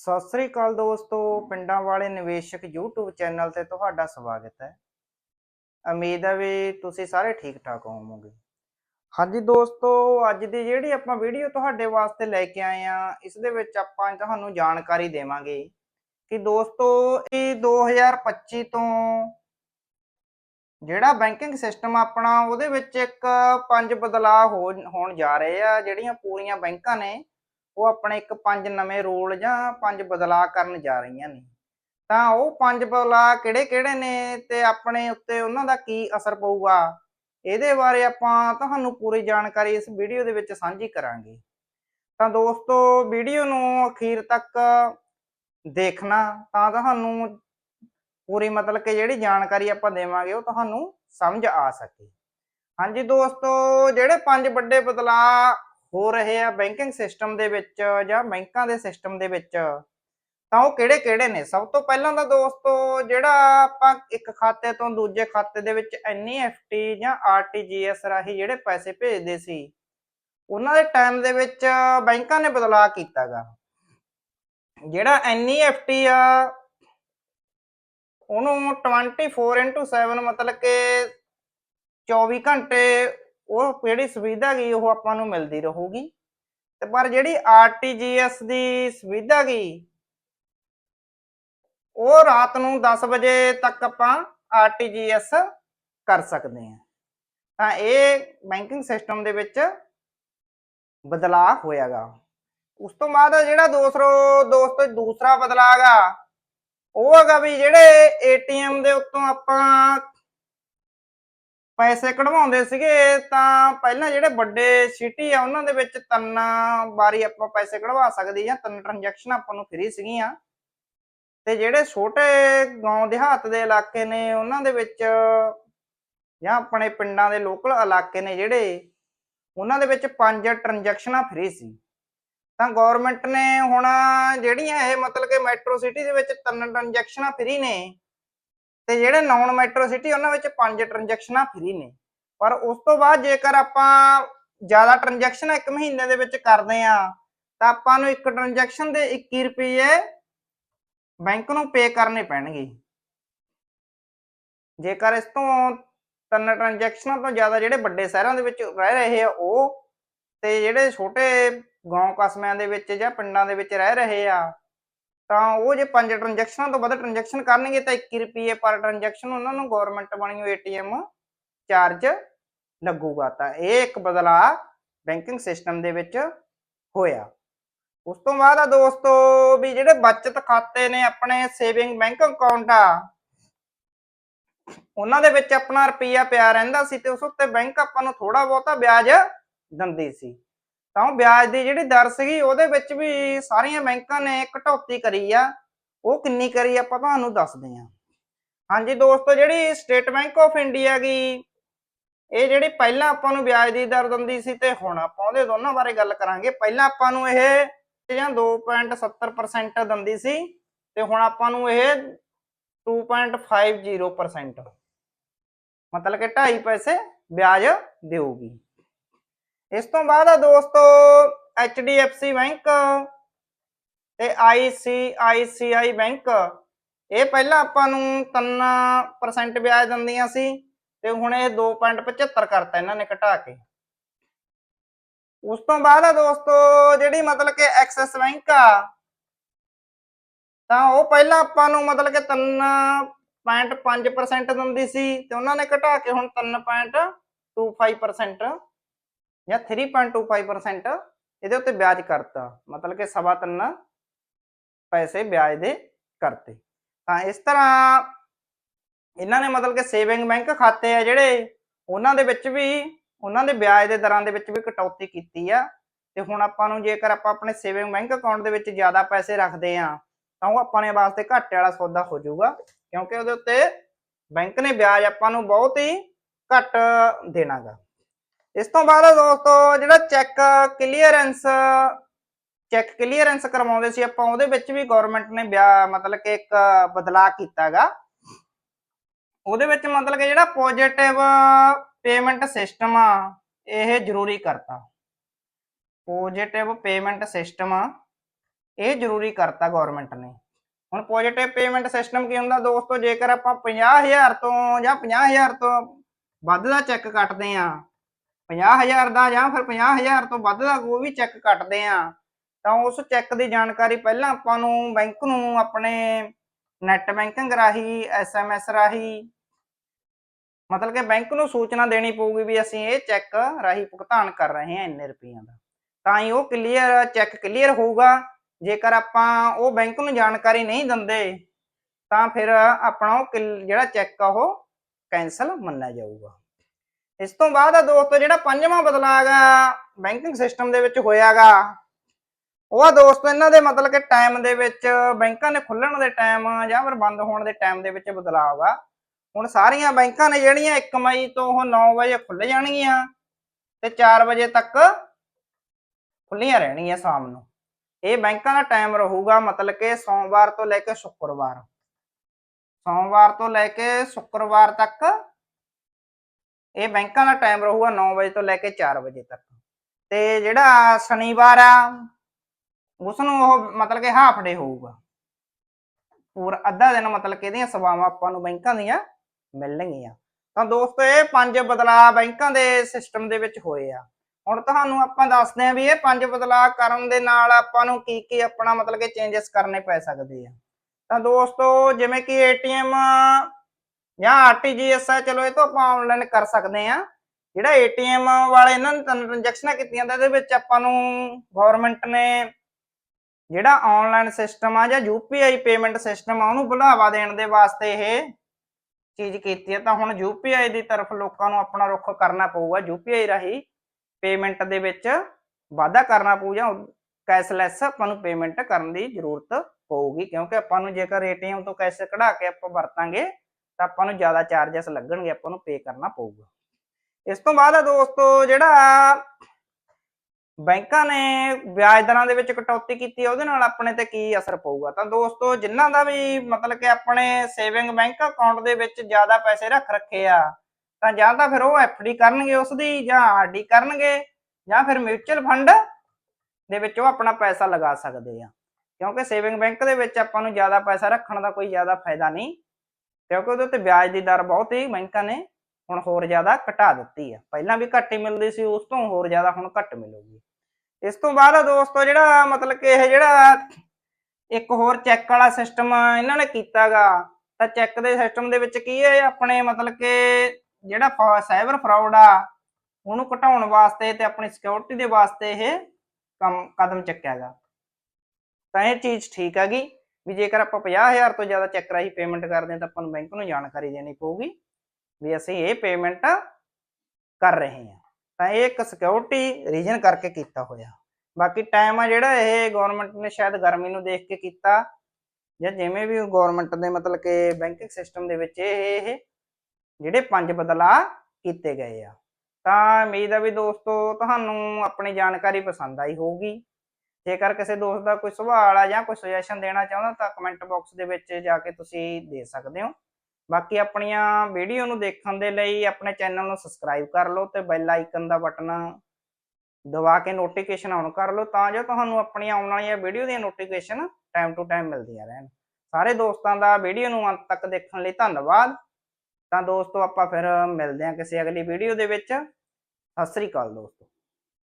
ਸਤਿ ਸ੍ਰੀ ਅਕਾਲ ਦੋਸਤੋ, ਪਿੰਡਾਂ ਵਾਲੇ ਨਿਵੇਸ਼ਕ YouTube ਚੈਨਲ ਤੇ ਤੁਹਾਡਾ ਸਵਾਗਤ ਹੈ। ਉਮੀਦ ਹੈ ਵੀ ਤੁਸੀਂ ਸਾਰੇ ਠੀਕ ਠਾਕ ਹੋਵੋਗੇ। ਹਾਂਜੀ ਦੋਸਤੋ, ਅੱਜ ਦੀ ਜਿਹੜੀ ਆਪਾਂ ਵੀਡੀਓ ਤੁਹਾਡੇ ਵਾਸਤੇ ਲੈ ਕੇ ਆਏ ਆ ਇਸ ਦੇ ਵਿੱਚ ਆਪਾਂ ਤੁਹਾਨੂੰ ਜਾਣਕਾਰੀ ਦੇਵਾਂਗੇ ਕਿ ਦੋਸਤੋ, ਇਹ 2025 ਤੋਂ ਜਿਹੜਾ ਬੈਂਕਿੰਗ ਸਿਸਟਮ ਆਪਣਾ, ਉਹਦੇ ਵਿੱਚ ਇੱਕ ਪੰਜ ਬਦਲਾਅ ਹੋ, ਹੋਣ ਜਾ ਰਹੇ ਆ, ਜਿਹੜੀਆਂ ਪੂਰੀਆਂ ਬੈਂਕਾਂ ਨੇ। ਉਹ ਆਪਣੇ ਇੱਕ ਪੰਜ ਨਵੇਂ ਰੋਲ ਜਾਂ ਪੰਜ ਬਦਲਾਅ ਕਰਨ ਜਾ ਰਹੀਆਂ ਨੇ। ਤਾਂ ਉਹ ਪੰਜ ਬਦਲਾਅ ਕਿਹੜੇ-ਕਿਹੜੇ ਨੇ ਤੇ ਆਪਣੇ ਉੱਤੇ ਉਹਨਾਂ ਦਾ ਕੀ ਅਸਰ ਪਊਗਾ, ਇਹਦੇ ਬਾਰੇ ਆਪਾਂ ਤੁਹਾਨੂੰ ਪੂਰੀ ਜਾਣਕਾਰੀ ਇਸ ਵੀਡੀਓ ਦੇ ਵਿੱਚ ਸਾਂਝੀ ਕਰਾਂਗੇ। ਤਾਂ ਦੋਸਤੋ, ਵੀਡੀਓ ਨੂੰ ਅਖੀਰ ਤੱਕ ਦੇਖਣਾ, ਤਾਂ ਤੁਹਾਨੂੰ ਪੂਰੀ ਮਤਲਬ ਕਿ ਜਿਹੜੀ ਜਾਣਕਾਰੀ ਆਪਾਂ ਦੇਵਾਂਗੇ ਉਹ ਤੁਹਾਨੂੰ ਸਮਝ ਆ ਸਕੇ। ਹਾਂਜੀ ਦੋਸਤੋ, ਜਿਹੜੇ ਪੰਜ ਵੱਡੇ ਬਦਲਾਅ ਹੋ ਰਹੇ ਆ ਬੈਂਕਿੰਗ ਸਿਸਟਮ ਦੇ ਵਿੱਚ ਜਾਂ ਬੈਂਕਾਂ ਦੇ ਸਿਸਟਮ ਦੇ ਵਿੱਚ, ਤਾਂ ਉਹ ਕਿਹੜੇ ਕਿਹੜੇ ਨੇ? ਸਭ ਤੋਂ ਪਹਿਲਾਂ ਤਾਂ ਦੋਸਤੋ, ਜਿਹੜਾ ਆਪਾਂ ਇੱਕ ਖਾਤੇ ਤੋਂ ਦੂਜੇ ਖਾਤੇ ਦੇ ਵਿੱਚ NEFT ਜਾਂ RTGS ਰਾਹੀਂ ਜਿਹੜੇ ਪੈਸੇ ਭੇਜਦੇ ਸੀ, ਉਹਨਾਂ ਦੇ ਟਾਈਮ ਦੇ ਵਿੱਚ ਬੈਂਕਾਂ ਨੇ ਬਦਲਾਅ ਕੀਤਾਗਾ। ਜਿਹੜਾ NEFT ਆ, ਉਹਨੂੰ 24/7 ਮਤਲਬ ਕਿ 24 ਘੰਟੇ ਉਹ ਜਿਹੜੀ ਸੁਵਿਧਾ ਗਈ ਉਹ ਆਪਾਂ ਨੂੰ ਮਿਲਦੀ ਰਹੂਗੀ। ਤੇ ਪਰ ਜਿਹੜੀ ਆਰਟੀਜੀਐਸ ਦੀ ਸੁਵਿਧਾ ਗਈ, ਉਹ ਰਾਤ ਨੂੰ 10 ਵਜੇ ਤੱਕ ਆਪਾਂ ਆਰਟੀਜੀਐਸ ਕਰ ਸਕਦੇ ਹਾਂ। ਤਾਂ ਇਹ ਬੈਂਕਿੰਗ ਸਿਸਟਮ ਦੇ ਵਿੱਚ ਬਦਲਾਅ ਹੋਇਆਗਾ। ਉਸ ਤੋਂ ਬਾਅਦ ਜਿਹੜਾ ਦੂਸਰੋ ਦੋਸਤੋ ਦੂਸਰਾ ਬਦਲਾਅ ਗਾ ਉਹ ਹੈਗਾ ਵੀ ਜਿਹੜੇ ਏਟੀਐਮ ਦੇ ਉੱਤੋਂ ਆਪਾਂ ਪੈਸੇ ਕਢਵਾਉਂਦੇ ਸੀਗੇ, ਤਾਂ ਪਹਿਲਾਂ ਜਿਹੜੇ ਵੱਡੇ ਸਿਟੀ ਆ, ਉਹਨਾਂ ਦੇ ਵਿੱਚ ਤਿੰਨ ਵਾਰੀ ਆਪਾਂ ਪੈਸੇ ਕਢਵਾ ਸਕਦੇ ਜਾਂ ਤਿੰਨ ਟ੍ਰਾਂਜੈਕਸ਼ਨ ਆਪਾਂ ਨੂੰ ਫ੍ਰੀ ਸੀਗੀਆਂ। ਤੇ ਜਿਹੜੇ ਛੋਟੇ ਗਾਉਂ ਦਿਹਾਤ ਦੇ ਇਲਾਕੇ ਨੇ, ਉਹਨਾਂ ਦੇ ਵਿੱਚ ਜਾਂ ਆਪਣੇ ਪਿੰਡਾਂ ਦੇ ਲੋਕਲ ਇਲਾਕੇ ਨੇ ਜਿਹੜੇ, ਉਹਨਾਂ ਦੇ ਵਿੱਚ ਪੰਜ ਟ੍ਰਾਂਜੈਕਸ਼ਨਾਂ ਫ੍ਰੀ ਸੀ। ਤਾਂ ਗਵਰਨਮੈਂਟ ਨੇ ਹੁਣ ਜਿਹੜੀਆਂ ਇਹ ਮਤਲਬ ਕਿ ਮੈਟਰੋ ਸਿਟੀ ਦੇ ਵਿੱਚ ਤਿੰਨ ਟ੍ਰਾਂਜੈਕਸ਼ਨਾਂ ਫ੍ਰੀ ਨੇ ਤੇ ਜਿਹੜੇ ਨਾਨ ਮੈਟਰੋ ਸਿਟੀ ਉਹਨਾਂ ਵਿੱਚ ਪੰਜ ਟ੍ਰਾਂਜੈਕਸ਼ਨਾਂ ਫ੍ਰੀ ਨੇ। ਪਰ ਉਸ ਤੋਂ ਬਾਅਦ ਜੇਕਰ ਆਪਾਂ ਜ਼ਿਆਦਾ ਟ੍ਰਾਂਜੈਕਸ਼ਨ ਇੱਕ ਮਹੀਨੇ ਦੇ ਵਿੱਚ ਕਰਦੇ ਆ ਤਾਂ ਆਪਾਂ ਨੂੰ ਇੱਕ ਟ੍ਰਾਂਜੈਕਸ਼ਨ ਦੇ 21 ਰੁਪਏ ਬੈਂਕ ਨੂੰ ਪੇ ਕਰਨੇ ਪੈਣਗੇ। ਜੇਕਰ ਇਸ ਤੋਂ ਤਿੰਨ ਟ੍ਰਾਂਜੈਕਸ਼ਨਾਂ ਤੋਂ ਜ਼ਿਆਦਾ ਜਿਹੜੇ ਵੱਡੇ ਸ਼ਹਿਰਾਂ ਦੇ ਵਿੱਚ ਰਹਿ ਰਹੇ ਆ ਉਹ, ਤੇ ਜਿਹੜੇ ਛੋਟੇ ਗਾਉਂ ਕਸਬਿਆਂ ਦੇ ਵਿੱਚ ਜਾਂ ਪਿੰਡਾਂ ਦੇ ਵਿੱਚ ਰਹਿ ਰਹੇ ਆ ਤਾਂ ਉਹ ਜੇ ਪੰਜ ਟ੍ਰਾਂਜੈਕਸ਼ਨਾਂ ਤੋਂ ਵੱਧ ਟ੍ਰਾਂਜੈਕਸ਼ਨ ਕਰਨਗੇ ਤਾਂ 21 ਰੁਪਏ ਪਰ ਟ੍ਰਾਂਜੈਕਸ਼ਨ ਉਹਨਾਂ ਨੂੰ ਗਵਰਨਮੈਂਟ ਬਣੀਓ ਏਟੀਐਮ ਚਾਰਜ ਲੱਗੂਗਾ। ਤਾਂ ਇਹ ਇੱਕ ਬਦਲਾਅ ਬੈਂਕਿੰਗ ਸਿਸਟਮ ਦੇ ਵਿੱਚ ਹੋਇਆ। ਉਸ ਤੋਂ ਬਾਅਦ ਆ ਦੋਸਤੋ ਵੀ ਜਿਹੜੇ ਬਚਤ ਖਾਤੇ ਨੇ ਆਪਣੇ ਸੇਵਿੰਗ ਬੈਂਕ ਅਕਾਊਂਟ ਆ, ਉਹਨਾਂ ਦੇ ਵਿੱਚ ਆਪਣਾ ਰੁਪਈਆ ਪਿਆ ਰਹਿੰਦਾ ਸੀ ਤੇ ਉਸ ਉੱਤੇ ਬੈਂਕ ਆਪਾਂ ਨੂੰ ਥੋੜਾ ਬਹੁਤਾ ਵਿਆਜ ਦਿੰਦੀ ਸੀ। ਤਾਂ ਉਹ ਵਿਆਜ ਦੀ ਜਿਹੜੀ ਦਰ ਸੀਗੀ ਉਹਦੇ ਵਿੱਚ ਵੀ ਸਾਰੀਆਂ ਬੈਂਕਾਂ ਨੇ ਕਟੌਤੀ ਕਰੀ ਆ, ਉਹ ਕਿੰਨੀ ਕਰੀ ਆਪਾਂ ਤੁਹਾਨੂੰ ਦੱਸਦੇ ਹਾਂ। ਹਾਂਜੀ ਦੋਸਤੋ, ਜਿਹੜੀ ਸਟੇਟ ਬੈਂਕ ਆਫ ਇੰਡੀਆ ਗਈ ਇਹ ਜਿਹੜੀ ਪਹਿਲਾਂ ਆਪਾਂ ਨੂੰ ਵਿਆਜ ਦੀ ਦਰ ਦਿੰਦੀ ਸੀ ਤੇ ਹੁਣ ਆਪਾਂ ਉਹਦੇ ਦੋਨਾਂ ਬਾਰੇ ਗੱਲ ਕਰਾਂਗੇ। ਪਹਿਲਾਂ ਆਪਾਂ ਨੂੰ ਇਹ ਜਾਂ 2.70% ਦਿੰਦੀ ਸੀ ਤੇ ਹੁਣ ਆਪਾਂ ਨੂੰ ਇਹ 2.50% ਮਤਲਬ ਕਿ 2.5 ਪੈਸੇ ਵਿਆਜ ਦੇਊਗੀ। ਇਸ ਤੋਂ ਬਾਅਦ ਆ ਦੋਸਤੋ HDFC ਬੈਂਕ ਤੇ ICICI ਬੈਂਕ। ਇਹ ਪਹਿਲਾਂ ਆਪਾਂ ਨੂੰ 3% ਵਿਆਜ ਦਿੰਦੀਆਂ ਸੀ ਤੇ ਹੁਣ ਇਹ 2.75 ਕਰਤਾ ਇਹਨਾਂ ਨੇ ਘਟਾ ਕੇ। ਉਸ ਤੋਂ ਬਾਅਦ ਆ ਦੋਸਤੋ, ਜਿਹੜੀ ਮਤਲਬ ਕਿ ਐਕਸਿਸ ਬੈਂਕ ਆ, ਤਾਂ ਉਹ ਪਹਿਲਾਂ ਆਪਾਂ ਨੂੰ ਮਤਲਬ ਕਿ 3.5% ਦਿੰਦੀ ਸੀ ਤੇ ਉਹਨਾਂ ਨੇ ਘਟਾ ਕੇ ਹੁਣ 3.25% ਜਾਂ 3.25% ਇਹਦੇ ਉੱਤੇ ਵਿਆਜ ਕਰਤਾ। ਮਤਲਬ ਕਿ ਸਵਾ ਤਿੰਨ ਪੈਸੇ ਵਿਆਜ ਦੇ ਕਰਤੇ। ਤਾਂ ਇਸ ਤਰ੍ਹਾਂ ਇਹਨਾਂ ਨੇ ਮਤਲਬ ਕਿ ਸੇਵਿੰਗ ਬੈਂਕ ਖਾਤੇ ਆ ਜਿਹੜੇ, ਉਹਨਾਂ ਦੇ ਵਿੱਚ ਵੀ, ਉਹਨਾਂ ਦੇ ਵਿਆਜ ਦੇ ਦਰਾਂ ਦੇ ਵਿੱਚ ਵੀ ਕਟੌਤੀ ਕੀਤੀ ਆ। ਤੇ ਹੁਣ ਆਪਾਂ ਨੂੰ ਜੇਕਰ ਆਪਾਂ ਆਪਣੇ ਸੇਵਿੰਗ ਬੈਂਕ ਅਕਾਊਂਟ ਦੇ ਵਿੱਚ ਜ਼ਿਆਦਾ ਪੈਸੇ ਰੱਖਦੇ ਆ, ਤਾਂ ਉਹ ਆਪਣੇ ਵਾਸਤੇ ਘਾਟੇ ਵਾਲਾ ਸੌਦਾ ਹੋ ਜਾਊਗਾ। ਕਿਉਂਕਿ ਉਹਦੇ ਉੱਤੇ ਬੈਂਕ ਨੇ ਵਿਆਜ ਆਪਾਂ ਨੂੰ ਬਹੁਤ ਹੀ ਘੱਟ ਦੇਣਾਗਾ। ਇਸ ਤੋਂ ਬਾਅਦ ਦੋਸਤੋ, ਜਿਹੜਾ ਚੈੱਕ ਕਲੀਅਰੈਂਸ ਚੈੱਕ ਕਲੀਅਰੈਂਸ ਕਰਵਾਉਂਦੇ ਸੀ ਆਪਾਂ, ਉਹਦੇ ਵਿੱਚ ਵੀ ਗਵਰਨਮੈਂਟ ਨੇ ਮਤਲਬ ਕਿ ਇੱਕ ਬਦਲਾਅ ਕੀਤਾਗਾ। ਉਹਦੇ ਵਿੱਚ ਮਤਲਬ ਕਿ ਜਿਹੜਾ ਪੋਜ਼ਿਟਿਵ ਪੇਮੈਂਟ ਸਿਸਟਮ ਆ, ਇਹ ਜ਼ਰੂਰੀ ਕਰਤਾ। ਪੋਜੀਟਿਵ ਪੇਮੈਂਟ ਸਿਸਟਮ ਇਹ ਜ਼ਰੂਰੀ ਕਰਤਾ ਗਵਰਨਮੈਂਟ ਨੇ। ਹੁਣ ਪੋਜੀਟਿਵ ਪੇਮੈਂਟ ਸਿਸਟਮ ਕੀ ਹੁੰਦਾ ਦੋਸਤੋ, ਜੇਕਰ ਆਪਾਂ 50000 ਤੋਂ ਜਾਂ 50000 ਤੋਂ ਵੱਧ ਦਾ ਚੈੱਕ ਕੱਟਦੇ ਆ 50000 ਦਾ ਜਾਂ ਫਿਰ 50000 ਤੋਂ ਵੱਧ ਦਾ ਕੋਈ ਵੀ ਚੈੱਕ ਕੱਟਦੇ ਆ, ਤਾਂ ਉਸ ਚੈੱਕ ਦੀ ਜਾਣਕਾਰੀ ਪਹਿਲਾਂ ਆਪਾਂ ਨੂੰ ਬੈਂਕ ਨੂੰ ਆਪਣੇ ਨੈਟ ਬੈਂਕਿੰਗ ਰਾਹੀਂ ਐਸਐਮਐਸ ਰਾਹੀਂ ਮਤਲਬ ਕਿ ਬੈਂਕ ਨੂੰ ਸੂਚਨਾ ਦੇਣੀ ਪਊਗੀ ਵੀ ਅਸੀਂ ਇਹ ਚੈੱਕ ਰਾਹੀਂ ਭੁਗਤਾਨ ਕਰ ਰਹੇ ਹਾਂ ਇੰਨੇ ਰੁਪਈਆਂ ਦਾ। ਤਾਂ ਹੀ ਉਹ ਕਲੀਅਰ ਚੈੱਕ ਕਲੀਅਰ ਹੋਊਗਾ, ਜੇਕਰ ਆਪਾਂ ਉਹ ਬੈਂਕ ਨੂੰ ਜਾਣਕਾਰੀ ਨਹੀਂ ਦਿੰਦੇ, ਤਾਂ ਫਿਰ ਆਪਣਾ ਉਹ ਜਿਹੜਾ ਚੈੱਕ ਆ ਉਹ ਕੈਨਸਲ ਮੰਨਿਆ ਜਾਊਗਾ। ਇਸ ਤੋਂ ਬਾਅਦ ਆ ਦੋਸਤੋ, ਜਿਹੜਾ ਪੰਜਵਾਂ ਬਦਲਾਅ ਗਾ ਬੈਂਕਿੰਗ ਸਿਸਟਮ ਦੇ ਵਿੱਚ ਹੋਇਆਗਾ, ਉਹ ਆ ਦੋਸਤੋ, ਇਹਨਾਂ ਦੇ ਮਤਲਬ ਕਿ ਟਾਈਮ ਦੇ ਵਿੱਚ ਬੈਂਕਾਂ ਦੇ ਖੁੱਲਣ ਦੇ ਟਾਈਮ ਜਾਂ ਫਿਰ ਬੰਦ ਹੋਣ ਦੇ ਟਾਈਮ ਦੇ ਵਿੱਚ ਬਦਲਾਅ ਆ ਹੁਣ ਸਾਰੀਆਂ ਬੈਂਕਾਂ ਨੇ ਜਿਹੜੀਆਂ 1 ਮਈ ਤੋਂ ਉਹ 9 ਵਜੇ ਖੁੱਲ ਜਾਣਗੀਆਂ ਤੇ 4 ਵਜੇ ਤੱਕ ਖੁੱਲੀਆਂ ਰਹਿਣਗੀਆਂ ਸ਼ਾਮ ਨੂੰ। ਇਹ ਬੈਂਕਾਂ ਦਾ ਟਾਈਮ ਰਹੂਗਾ ਮਤਲਬ ਕਿ ਸੋਮਵਾਰ ਤੋਂ ਲੈ ਕੇ ਸ਼ੁੱਕਰਵਾਰ। ਸੋਮਵਾਰ ਤੋਂ ਲੈ ਕੇ ਸ਼ੁੱਕਰਵਾਰ ਤੱਕ ਇਹ ਬੈਂਕਾਂ ਦਾ ਟਾਈਮ ਰਹੂਗਾ 9 ਵਜੇ ਤੋਂ ਲੈ ਕੇ 4 ਵਜੇ ਤੱਕ। ਤੇ ਜਿਹੜਾ ਸ਼ਨੀਵਾਰ ਆ ਉਸ ਨੂੰ ਉਹ ਮਤਲਬ ਕਿ ਹਾਫ ਡੇ ਹੋਊਗਾ। ਪੂਰਾ ਅੱਧਾ ਦਿਨ ਮਤਲਬ ਕਿ ਇਹਦੀਆਂ ਸੇਵਾਵਾਂ ਆਪਾਂ ਨੂੰ ਬੈਂਕਾਂ ਦੀਆਂ ਮਿਲਣਗੀਆਂ। ਤਾਂ ਦੋਸਤੋ, ਇਹ ਪੰਜ ਬਦਲਾਅ ਬੈਂਕਾਂ ਦੇ ਸਿਸਟਮ ਦੇ ਵਿੱਚ ਹੋਏ ਆ। ਹੁਣ ਤੁਹਾਨੂੰ ਆਪਾਂ ਦੱਸਦੇ ਹਾਂ ਵੀ ਇਹ ਪੰਜ ਬਦਲਾਅ ਕਰਨ ਦੇ ਨਾਲ ਆਪਾਂ ਨੂੰ ਕੀ ਕੀ ਆਪਣਾ ਮਤਲਬ ਕਿ ਚੇਂਜਸ ਕਰਨੇ ਪੈ ਸਕਦੇ ਆ। ਤਾਂ ਦੋਸਤੋ, ਜਿਵੇਂ ਕਿ ਏਟੀਐਮ ਜਾਂ ਆਰਟੀਜੀਐਸ ਆ, ਚਲੋ ਇਹ ਤੋਂ ਆਪਾਂ ਆਨਲਾਈਨ ਕਰ ਸਕਦੇ ਆ ਜਿਹੜਾ ਏਟੀਐਮ ਵਾਲੇ ਇਹਨਾਂ ਨੇ ਟ੍ਰਾਂਜੈਕਸ਼ਨਾਂ ਕੀਤੀਆਂ ਤਾਂ ਇਹਦੇ ਵਿੱਚ ਆਪਾਂ ਨੂੰ ਗਵਰਨਮੈਂਟ ਨੇ ਜਿਹੜਾ ਆਨਲਾਈਨ ਸਿਸਟਮ ਆ ਜਾਂ ਯੂਪੀਆਈ ਪੇਮੈਂਟ ਸਿਸਟਮ ਆ, ਉਹਨੂੰ ਬੁਲਾਵਾ ਦੇਣ ਦੇ ਵਾਸਤੇ ਇਹ ਚੀਜ਼ ਕੀਤੀ ਹੈ ਤਾਂ ਹੁਣ ਯੂਪੀਆਈ ਦੀ ਤਰਫ ਲੋਕਾਂ ਨੂੰ ਆਪਣਾ ਰੁਖ ਕਰਨਾ ਪਊਗਾ। ਯੂਪੀਆਈ ਰਾਹੀਂ ਪੇਮੈਂਟ ਦੇ ਵਿੱਚ ਵਾਧਾ ਕਰਨਾ ਪਊ ਜਾਂ ਕੈਸ਼ਲੈਸ ਆਪਾਂ ਨੂੰ ਪੇਮੈਂਟ ਕਰਨ ਦੀ ਜ਼ਰੂਰਤ ਪਊਗੀ। ਕਿਉਂਕਿ ਆਪਾਂ ਨੂੰ ਜੇਕਰ ਏਟੀਐਮ ਤੋਂ ਕੈਸ਼ ਕਢਾ ਕੇ ਆਪਾਂ ਵਰਤਾਂਗੇ ਤਾਂ ਆਪਾਂ ਨੂੰ ਜ਼ਿਆਦਾ ਚਾਰजेस ਲੱਗਣਗੇ, ਆਪਾਂ ਨੂੰ ਪੇ ਕਰਨਾ ਪਊਗਾ। ਇਸ ਤੋਂ ਬਾਅਦ ਆ ਦੋਸਤੋ, ਜਿਹੜਾ ਬੈਂਕਾਂ ਨੇ ਵਿਆਜ ਦਰਾਂ ਦੇ ਵਿੱਚ ਕਟੌਤੀ ਕੀਤੀ ਹੈ ਉਹਦੇ ਨਾਲ ਆਪਣੇ ਤੇ ਕੀ ਅਸਰ ਪਊਗਾ? ਤਾਂ ਦੋਸਤੋ ਜਿਨ੍ਹਾਂ ਦਾ ਵੀ ਮਤਲਬ ਕਿ ਆਪਣੇ ਸੇਵਿੰਗ ਬੈਂਕ ਅਕਾਊਂਟ ਦੇ ਵਿੱਚ ਜ਼ਿਆਦਾ ਪੈਸੇ ਰੱਖ ਰੱਖੇ ਆ, ਤਾਂ ਜਾਂ ਤਾਂ ਫਿਰ ਉਹ ਡੀ ਕਰਨਗੇ ਉਸ ਦੀ ਜਾਂ ਆਰਡੀ ਕਰਨਗੇ, ਜਾਂ ਫਿਰ ਮਿਊਚੁਅਲ ਫੰਡ ਦੇ ਵਿੱਚ ਉਹ ਆਪਣਾ ਪੈਸਾ ਲਗਾ ਸਕਦੇ ਆ। ਕਿਉਂਕਿ ਸੇਵਿੰਗ ਬੈਂਕ ਦੇ ਵਿੱਚ ਆਪਾਂ ਨੂੰ ਜ਼ਿਆਦਾ ਪੈਸਾ ਰੱਖਣ ਦਾ ਕੋਈ ਜ਼ਿਆਦਾ ਫਾਇਦਾ ਨਹੀਂ। ਕਿਉਂਕਿ ਉਹਦੇ ਉੱਤੇ ਵਿਆਜ ਦੀ ਦਰ ਬਹੁਤ ਹੀ ਬੈਂਕਾਂ ਨੇ ਹੁਣ ਹੋਰ ਜ਼ਿਆਦਾ ਘਟਾ ਦਿੱਤੀ ਆ। ਪਹਿਲਾਂ ਵੀ ਘੱਟ ਹੀ ਮਿਲਦੀ ਸੀ, ਉਸ ਤੋਂ ਹੋਰ ਜ਼ਿਆਦਾ ਹੁਣ ਘੱਟ ਮਿਲੂਗੀ। ਇਸ ਤੋਂ ਬਾਅਦ ਦੋਸਤੋ ਜਿਹੜਾ ਮਤਲਬ ਕਿ ਇਹ ਜਿਹੜਾ ਇੱਕ ਹੋਰ ਚੈੱਕ ਵਾਲਾ ਸਿਸਟਮ ਇਹਨਾਂ ਨੇ ਕੀਤਾਗਾ, ਤਾਂ ਚੈੱਕ ਦੇ ਸਿਸਟਮ ਦੇ ਵਿੱਚ ਕੀ ਹੈ, ਆਪਣੇ ਮਤਲਬ ਕਿ ਜਿਹੜਾ ਸਾਈਬਰ ਫਰਾਡ ਆ, ਉਹਨੂੰ ਘਟਾਉਣ ਵਾਸਤੇ ਤੇ ਆਪਣੀ ਸਿਕਿਉਰਿਟੀ ਦੇ ਵਾਸਤੇ ਇਹ ਕੰਮ, ਕਦਮ ਚੱਕਿਆਗਾ। ਤਾਂ ਇਹ ਚੀਜ਼ ਠੀਕ ਹੈਗੀ ਵੀ ਜੇਕਰ ਆਪਾਂ 50000 ਤੋਂ ਜ਼ਿਆਦਾ ਚੈੱਕ ਰਾਹੀਂ ਪੇਮੈਂਟ ਕਰਦੇ ਹਾਂ ਤਾਂ ਆਪਾਂ ਨੂੰ ਬੈਂਕ ਨੂੰ ਜਾਣਕਾਰੀ ਦੇਣੀ ਪਊਗੀ ਵੀ ਅਸੀਂ ਇਹ ਪੇਮੈਂਟ ਕਰ ਰਹੇ ਹਾਂ। ਤਾਂ ਇਹ ਇੱਕ ਸਿਕਿਉਰਿਟੀ ਰੀਜਨ ਕਰਕੇ ਕੀਤਾ ਹੋਇਆ। ਬਾਕੀ ਟਾਈਮ ਆ ਜਿਹੜਾ ਇਹ ਗਵਰਨਮੈਂਟ ਨੇ ਸ਼ਾਇਦ ਗਰਮੀ ਨੂੰ ਦੇਖ ਕੇ ਕੀਤਾ ਜਾਂ ਜਿਵੇਂ ਵੀ ਗਵਰਨਮੈਂਟ ਦੇ ਮਤਲਬ ਕਿ ਬੈਂਕਿੰਗ ਸਿਸਟਮ ਦੇ ਵਿੱਚ ਇਹ ਇਹ ਜਿਹੜੇ ਪੰਜ ਬਦਲਾਅ ਕੀਤੇ ਗਏ ਆ। ਤਾਂ ਉਮੀਦ ਆ ਵੀ ਦੋਸਤੋ, ਤੁਹਾਨੂੰ ਆਪਣੀ ਜਾਣਕਾਰੀ ਪਸੰਦ ਆਈ ਹੋਊਗੀ। ਜੇਕਰ ਕਿਸੇ ਦੋਸਤ ਦਾ ਕੋਈ ਸਵਾਲ ਆ ਜਾਂ ਕੋਈ ਸੁਜੈਸ਼ਨ ਦੇਣਾ ਚਾਹੁੰਦਾ ਤਾਂ ਕਮੈਂਟ ਬਾਕਸ ਦੇ ਵਿੱਚ ਜਾ ਕੇ ਤੁਸੀਂ ਦੇ ਸਕਦੇ ਹੋ। ਬਾਕੀ ਆਪਣੀਆਂ ਵੀਡੀਓ ਨੂੰ ਦੇਖਣ ਦੇ ਲਈ ਆਪਣੇ ਚੈਨਲ ਨੂੰ ਸਬਸਕ੍ਰਾਈਬ ਕਰ ਲਓ ਤੇ ਬੈਲ ਆਈਕਨ ਦਾ ਬਟਨ ਦਬਾ ਕੇ ਨੋਟੀਫਿਕੇਸ਼ਨ ਆਨ ਕਰ ਲਓ ਤਾਂ ਜੋ ਤੁਹਾਨੂੰ ਆਪਣੀਆਂ ਆਉਣ ਵਾਲੀਆਂ ਵੀਡੀਓ ਦੀਆਂ ਨੋਟੀਫਿਕੇਸ਼ਨ ਟਾਈਮ ਟੂ ਟਾਈਮ ਮਿਲਦੀਆਂ ਰਹਿਣ। ਸਾਰੇ ਦੋਸਤਾਂ ਦਾ ਵੀਡੀਓ ਨੂੰ ਅੰਤ ਤੱਕ ਦੇਖਣ ਲਈ ਧੰਨਵਾਦ। ਤਾਂ ਦੋਸਤੋ ਆਪਾਂ ਫਿਰ ਮਿਲਦੇ ਹਾਂ ਕਿਸੇ ਅਗਲੀ ਵੀਡੀਓ ਦੇ ਵਿੱਚ। ਸਤਿ ਸ੍ਰੀ ਅਕਾਲ ਦੋਸਤੋ।